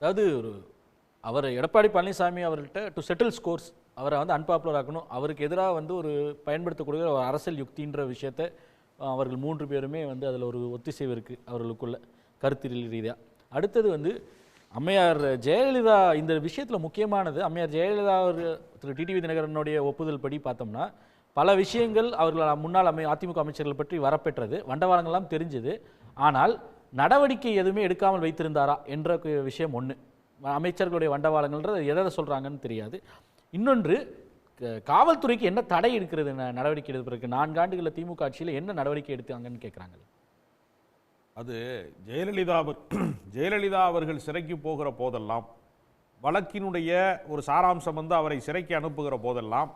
அதாவது ஒரு அவர் எடப்பாடி பழனிசாமி அவர்கிட்ட டு செட்டில் ஸ்கோர்ஸ் அவரை வந்து அன்பாப்புலர் ஆக்கணும். அவருக்கு எதிராக வந்து ஒரு பயன்படுத்தக்கூடிய ஒரு அரசியல் யுக்தின்ற விஷயத்த அவர்கள் மூன்று பேருமே வந்து அதில் ஒரு ஒத்திசைவு இருக்குது அவர்களுக்குள்ள கருத்தியல் ரீதியாக அடுத்தது வந்து அம்மையார் ஜெயலலிதா இந்த விஷயத்தில் முக்கியமானது அம்மையார் ஜெயலலிதா அவர் திரு டிடிவி தினகரனுடைய ஒப்புதல் படி பார்த்தோம்னா பல விஷயங்கள் அவர்கள் முன்னாள் அமை அதிமுக அமைச்சர்கள் பற்றி வரப்பெற்றது வண்டவாளங்கள்லாம் தெரிஞ்சது. ஆனால் நடவடிக்கை எதுவுமே எடுக்காமல் வைத்திருந்தாரா என்ற விஷயம் ஒன்று அமைச்சர்களுடைய வண்டவாளங்கள்ன்றது எதை சொல்கிறாங்கன்னு தெரியாது. இன்னொன்று க- காவல்துறைக்கு என்ன தடை இருக்கிறது நடவடிக்கை எடுப்பதற்கு? நான்கு ஆண்டுகளில் திமுக ஆட்சியில் என்ன நடவடிக்கை எடுத்தாங்கன்னு கேட்குறாங்க அது ஜெயலலிதா ஜெயலலிதா அவர்கள் சிறைக்கு போகிற போதெல்லாம் வழக்கினுடைய ஒரு சாராம்சம் வந்து அவரை சிறைக்கு அனுப்புகிற போதெல்லாம்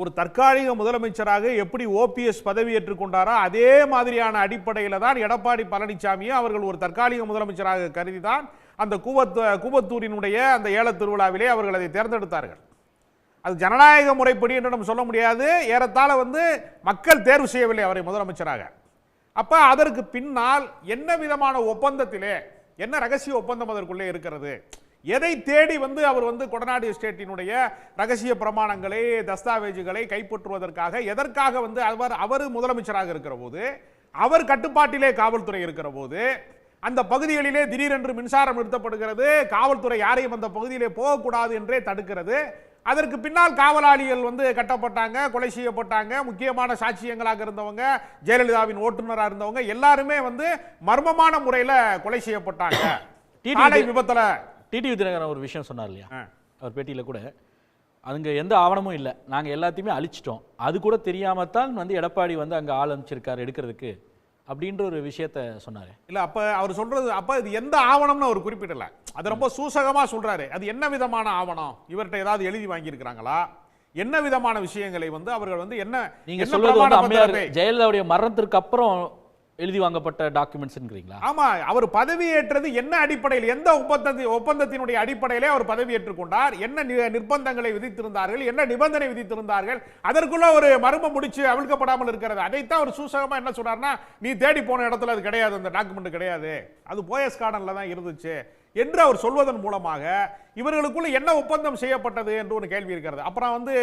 ஒரு தற்காலிக முதலமைச்சராக எப்படி ஓபிஎஸ் பதவியேற்றுக் கொண்டாரோ அதே மாதிரியான அடிப்படையில் தான் எடப்பாடி பழனிசாமியும் அவர்கள் ஒரு தற்காலிக முதலமைச்சராக கருதி தான் அந்த கூவத் கூவத்தூரினுடைய அந்த ஏல திருவிழாவிலே அவர்கள் அதை தேர்ந்தெடுத்தார்கள். அது ஜனநாயக முறைப்படி என்று நம்ம சொல்ல முடியாது. ஏறத்தாழ வந்து மக்கள் தேர்வு செய்யவில்லை அவரை முதலமைச்சராக. அப்போ அதற்கு பின்னால் என்ன விதமான ஒப்பந்தத்திலே என்ன ரகசிய ஒப்பந்தம் அதற்குள்ளே இருக்கிறது? எதை தேடி வந்து அவர் வந்து கொடநாடு எஸ்டேட்டினுடைய ரகசிய பிரமாணங்களை தஸ்தாவேஜுகளை கைப்பற்றுவதற்காக எதற்காக வந்து அவர் அவர் முதலமைச்சராக இருக்கிற போது அவர் கட்டுப்பாட்டிலே காவல்துறை இருக்கிற போது அந்த பகுதிகளிலே திடீரென்று மின்சாரம் நிறுத்தப்படுகிறது காவல்துறை யாரையும் அந்த பகுதியிலே போகக்கூடாது என்றே தடுக்கிறது. அதற்கு பின்னால் காவலாளிகள் வந்து கட்டப்பட்டாங்க கொலை செய்யப்பட்டாங்க முக்கியமான சாட்சியங்களாக இருந்தவங்க ஜெயலலிதாவின் ஓட்டுநராக இருந்தவங்க எல்லாருமே வந்து மர்மமான முறையில் கொலை செய்யப்பட்டாங்க. விபத்துல டிடிவி தினகரன் ஒரு விஷயம் சொன்னார் இல்லையா. அவர் பேட்டியில் கூட. அதுங்க எந்த ஆவணமும் இல்லை. நாங்கள் எல்லாத்தையுமே அழிச்சிட்டோம். அது கூட தெரியாம தான் வந்து எடப்பாடி வந்து அங்கே ஆள் அனுப்பிச்சிருக்காரு எடுக்கிறதுக்கு அப்படின்ற ஒரு விஷயத்த சொன்னார். இல்ல அப்ப அவர் சொல்றது அப்ப இது எந்த ஆவணம்னு அவர் குறிப்பிடல. அது ரொம்ப சூசகமா சொல்றாரு. அது என்ன விதமான ஆவணம்? இவர்கிட்ட ஏதாவது எழுதி வாங்கியிருக்கிறாங்களா? என்ன விதமான விஷயங்களை வந்து அவர்கள் வந்து என்ன நீங்க சொல்றது வந்து அம்மையார் ஜெயலலிதாவுடைய மரணத்திற்கு அப்புறம் எழுதி வாங்கப்பட்ட டாக்குமெண்ட்ஸ்ங்கிறீங்களா ஆமா அவர் பதவியேற்றது என்ன அடிப்படையில் எந்த ஒப்பந்தத்தை ஒப்பந்தத்தினுடைய அடிப்படையிலே அவர் பதவியேற்றுக் கொண்டார் என்ன நி- நிர்பந்தங்களை விதித்திருந்தார்கள் என்ன நிபந்தனை விதித்திருந்தார்கள் அதற்குள்ள ஒரு மர்மம் முடிச்சு அவிழ்க்கப்படாமல் இருக்கிறது. அதைத்தான் அவர் சூசகமா என்ன சொன்னார்னா நீ தேடி போன இடத்துல அது கிடையாது அந்த டாக்குமெண்ட் கிடையாது. அது போயஸ் கார்டன்ல தான் இருந்துச்சு. என்று அவர் சொல்வதன் மூலமாக இவர்களுக்குள்ள என்ன ஒப்பந்தம் செய்யப்பட்டது என்று ஒரு கேள்வி இருக்கிறது. அப்புறம் வந்து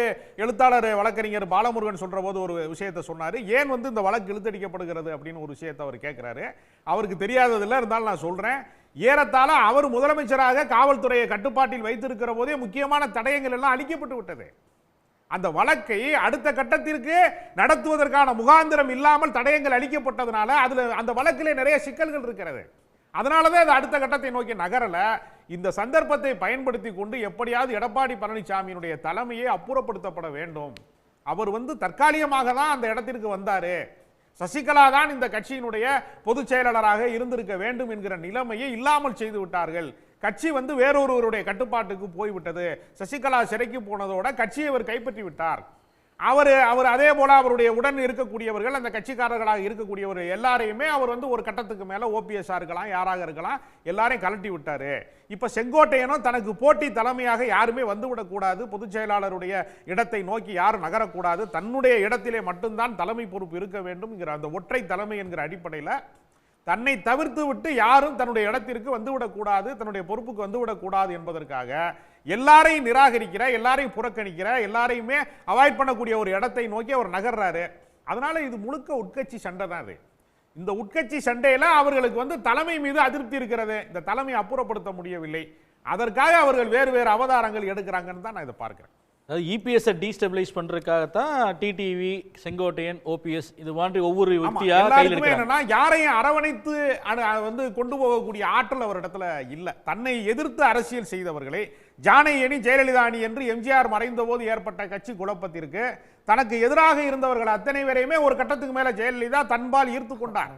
எழுத்தாளர் வழக்கறிஞர் பாலமுருகன் சொல்ற போது ஒரு விஷயத்தை சொன்னார். ஏன் வந்து இந்த வழக்கு இழுத்தடிக்கப்படுகிறது அப்படின்னு ஒரு விஷயத்தை அவர் கேட்கிறாரு அவருக்கு தெரியாததில்லை இருந்தாலும் நான் சொல்றேன். ஏறத்தாழ அவர் முதலமைச்சராக காவல்துறையை கட்டுப்பாட்டில் வைத்திருக்கிற போதே முக்கியமான தடயங்கள் எல்லாம் அளிக்கப்பட்டு விட்டது. அந்த வழக்கை அடுத்த கட்டத்திற்கு நடத்துவதற்கான முகாந்திரம் இல்லாமல் தடயங்கள் அளிக்கப்பட்டதுனால அதில் அந்த வழக்கிலே நிறைய சிக்கல்கள் இருக்கிறது. அதனால தான் அது அடுத்த கட்டத்தை நோக்கி நகரல. இந்த சந்தர்ப்பத்தை பயன்படுத்தி கொண்டு எப்படியாவது எடப்பாடி பழனிசாமியினுடைய தலைமையை அப்புறப்படுத்தப்பட வேண்டும். அவர் வந்து தற்காலிகமாக தான் அந்த இடத்திற்கு வந்தார். சசிகலா தான் இந்த கட்சியினுடைய பொதுச் செயலாளராக இருந்திருக்க வேண்டும் என்கிற நிலைமையை இல்லாமல் செய்து விட்டார்கள். கட்சி வந்து வேறொருவருடைய கட்டுப்பாட்டுக்கு போய்விட்டது. சசிகலா சிறைக்கு போனதோட கட்சியை அவர் கைப்பற்றி விட்டார். அவர் அவர் அதே போல அவருடைய உடன் இருக்கக்கூடியவர்கள் அந்த கட்சிக்காரர்களாக இருக்கக்கூடியவர்கள் எல்லாரையுமே அவர் வந்து ஒரு கட்டத்துக்கு மேல ஓபிஎஸ்ஆ இருக்கலாம் யாராக இருக்கலாம் எல்லாரையும் கலட்டி விட்டாரு. இப்ப செங்கோட்டையனும் தனக்கு போட்டி தலைமையாக யாருமே வந்து விடக்கூடாது பொதுச் செயலாளருடைய இடத்தை நோக்கி யாரும் நகரக்கூடாது. தன்னுடைய இடத்திலே மட்டும்தான் தலைமை பொறுப்பு இருக்க வேண்டும் என்கிற அந்த ஒற்றை தலைமை என்கிற அடிப்படையில் தன்னை தவிர்த்து விட்டு யாரும் தன்னுடைய இடத்திற்கு வந்துவிடக்கூடாது தன்னுடைய பொறுப்புக்கு வந்துவிடக்கூடாது என்பதற்காக எல்லாரையும் நிராகரிக்கிற எல்லாரையும் புறக்கணிக்கிற எல்லாரையுமே அவாய்ட் பண்ணக்கூடிய ஒரு இடத்தை நோக்கி அவர் நகர்றாரு. அதனால இது முழுக்க உட்கட்சி சண்டை தான் அது. இந்த உட்கட்சி சண்டையில அவர்களுக்கு வந்து தலைமை மீது அதிருப்தி இருக்கிறது. இந்த தலைமை அப்புறப்படுத்த முடியவில்லை. அதற்காக அவர்கள் வேறு வேறு அவதாரங்கள் எடுக்கிறாங்கன்னு தான் நான் இதை பார்க்கிறேன். அதாவது இபிஎஸ்ஸை டீஸ்டபிளைஸ் பண்றதுக்காகத்தான் டிடிவி செங்கோட்டையன் ஓபிஎஸ் இது மாதிரி ஒவ்வொரு எடுக்கிறாங்க. என்னன்னா யாரையும் அரவணைத்து வந்து கொண்டு போகக்கூடிய ஆற்றல் அவரிடத்துல இல்ல. தன்னை எதிர்த்து அரசியல் செய்தவர்களை ஜானை அணி ஜெயலலிதா அணி என்று எம்ஜிஆர் மறைந்த போது ஏற்பட்ட கட்சி குழப்பத்திற்கு தனக்கு எதிராக இருந்தவர்கள் அத்தனை பேரையுமே ஒரு கட்டத்துக்கு மேல ஜெயலலிதா தன்பால் ஈர்த்து கொண்டார்.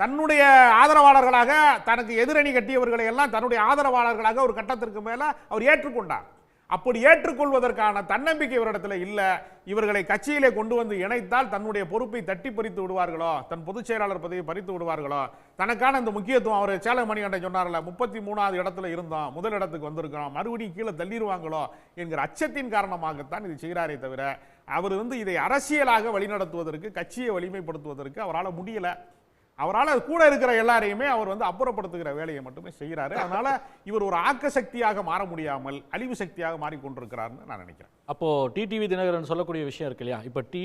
தன்னுடைய ஆதரவாளர்களாக தனக்கு எதிரணி கட்டியவர்களை எல்லாம் தன்னுடைய ஆதரவாளர்களாக ஒரு கட்டத்திற்கு மேல அவர் ஏற்றுக்கொண்டார் அப்படி ஏற்றுக்கொள்வதற்கான தன்னம்பிக்கை இவரிடத்தில் இல்லை. இவர்களை கட்சியிலே கொண்டு வந்து இணைத்தால் தன்னுடைய பொறுப்பை தட்டி பறித்து விடுவார்களோ? தன் பொதுச் செயலாளர் பதவியை பறித்து விடுவார்களோ? தனக்கான இந்த முக்கியத்துவம் அவர் சேலை மணிகண்டன் சொன்னார்ல முப்பத்தி மூணாவது இடத்துல இருந்தோம் முதல் இடத்துக்கு வந்திருக்கிறோம் மறுபடியும் கீழே தள்ளிடுவாங்களோ? என்கிற அச்சத்தின் காரணமாகத்தான் இது செய்கிறாரே தவிர அவர் வந்து இதை அரசியலாக வழிநடத்துவதற்கு கட்சியை வலிமைப்படுத்துவதற்கு அவரால் முடியலை. அவரால் கூட இருக்கிற எல்லாரையுமே அவர் வந்து அப்புறப்படுத்துகிற வேலையை மட்டுமே செய்கிறாரு. அதனால இவர் ஒரு ஆக்க சக்தியாக மாற முடியாமல் அழிவு சக்தியாக மாறிக்கொண்டிருக்கிறார்னு நான் நினைக்கிறேன். அப்போ டிடிவி தினகரன் சொல்லக்கூடிய விஷயம் இருக்கு இல்லையா? இப்போ டி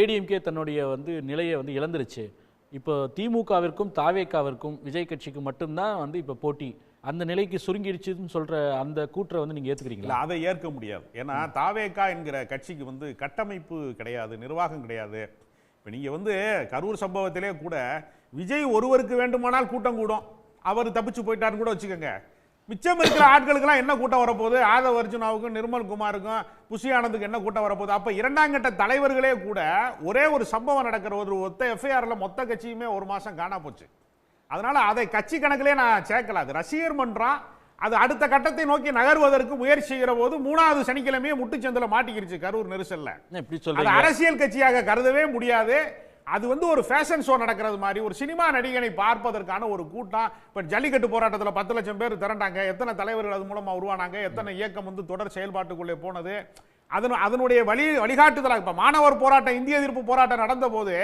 ஏடிஎம்கே தன்னுடைய வந்து நிலையை வந்து இழந்துருச்சு. இப்போ திமுகவிற்கும் தாவேக்காவிற்கும் விஜய் கட்சிக்கு மட்டும்தான் வந்து இப்போ போட்டி. அந்த நிலைக்கு சுருங்கிடுச்சுன்னு சொல்ற அந்த கூற்றை வந்து நீங்க இல்ல ஏத்துக்கிறீங்களா அதை ஏற்க முடியாது. ஏன்னா தாவேக்கா என்கிற கட்சிக்கு வந்து கட்டமைப்பு கிடையாது நிர்வாகம் கிடையாது. இப்போ நீங்க வந்து கரூர் சம்பவத்திலே கூட விஜய் ஒருவருக்கு வேண்டுமானால் கூட்டம் கூடும். அவர் தப்பிச்சு போயிட்டாருன்னு கூட வச்சுக்கோங்க. மிச்சம் இருக்கிற ஆட்களுக்கெல்லாம் என்ன கூட்டம் வரப்போகுது? ஆதவ அர்ஜுனாவுக்கும் நிர்மல் குமாருக்கும் புஷி ஆனந்துக்கு என்ன கூட்டம் வரப்போகுது? அப்ப இரண்டாம் கட்ட தலைவர்களே கூட ஒரே ஒரு சம்பவம் நடக்கிற ஒரு ஒத்த எஃப்ஐஆர்ல மொத்த கட்சியுமே ஒரு மாசம் காணா போச்சு. அதனால அதை கட்சி கணக்கிலே நான் சேர்க்கல. அது ரசிகர் மன்றம். அது அடுத்த கட்டத்தை நோக்கி நகர்வதற்கு முயற்சி செய்கிற போது மூணாவது சனிக்கிழமையே முட்டுச்சந்தில மாட்டிக்கிருச்சு கரூர் நெரிசல்ல. அரசியல் கட்சியாக கருதவே முடியாது. அது வந்து ஒரு ஃபேஷன் ஷோ நடக்கிறது மாதிரி ஒரு சினிமா நடிகனை பார்ப்பதற்கான ஒரு கூட்டம் இப்போ ஜல்லிக்கட்டு போராட்டத்தில் பத்து லட்சம் பேர் திரண்டாங்க எத்தனை தலைவர்கள் அது மூலமாக உருவானாங்க எத்தனை இயக்கம் வந்து தொடர் செயல்பாட்டுக்குள்ளே போனது அதன் அதனுடைய வழி வழிகாட்டுதலாக இப்போ மாணவர் போராட்டம் இந்திய எதிர்ப்பு போராட்டம் நடந்த போது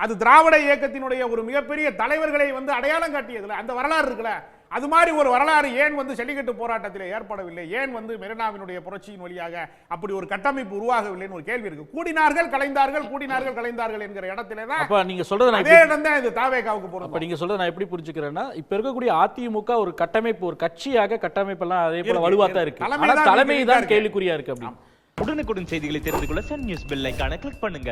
அது திராவிட இயக்கத்தினுடைய ஒரு மிகப்பெரிய தலைவர்களை வந்து அடையாளம் காட்டியதுல அந்த வரலாறு இருக்குல்ல அது மாதிரி ஒரு வரலாறு ஏன் வந்து ஜல்லிக்கட்டு போராட்டத்தில் ஏற்படவில்லை? ஏன் வந்து மெரினாவினுடைய புரட்சியின் வழியாக அப்படி ஒரு கட்டமைப்பு உருவாகவில்லைன்னு ஒரு கேள்வி இருக்கு. கூடினார்கள் கலைந்தார்கள் கூடினார்கள் கலைந்தார்கள் என்கிற இடத்துல தான் அப்ப நீங்க சொல்றதை நான் அதே இடம் தான் இது தாவேகாவுக்கு அப்ப போறோம் நீங்க சொல்றதை நான் எப்படி புரிஞ்சுக்கிறேன்னா இப்ப இருக்கக்கூடிய அதிமுக ஒரு கட்டமைப்பு ஒரு கட்சியாக கட்டமைப்பெல்லாம் அதே போல வலுவா தான் இருக்கு. தலைமை தான். கேள்விக்குறியா இருக்கு அப்படின்னு உடனுக்குடன் செய்திகளை தெரிந்து கொள்ள சன் நியூஸ் பெல் ஐகானை கிளிக் பண்ணுங்க.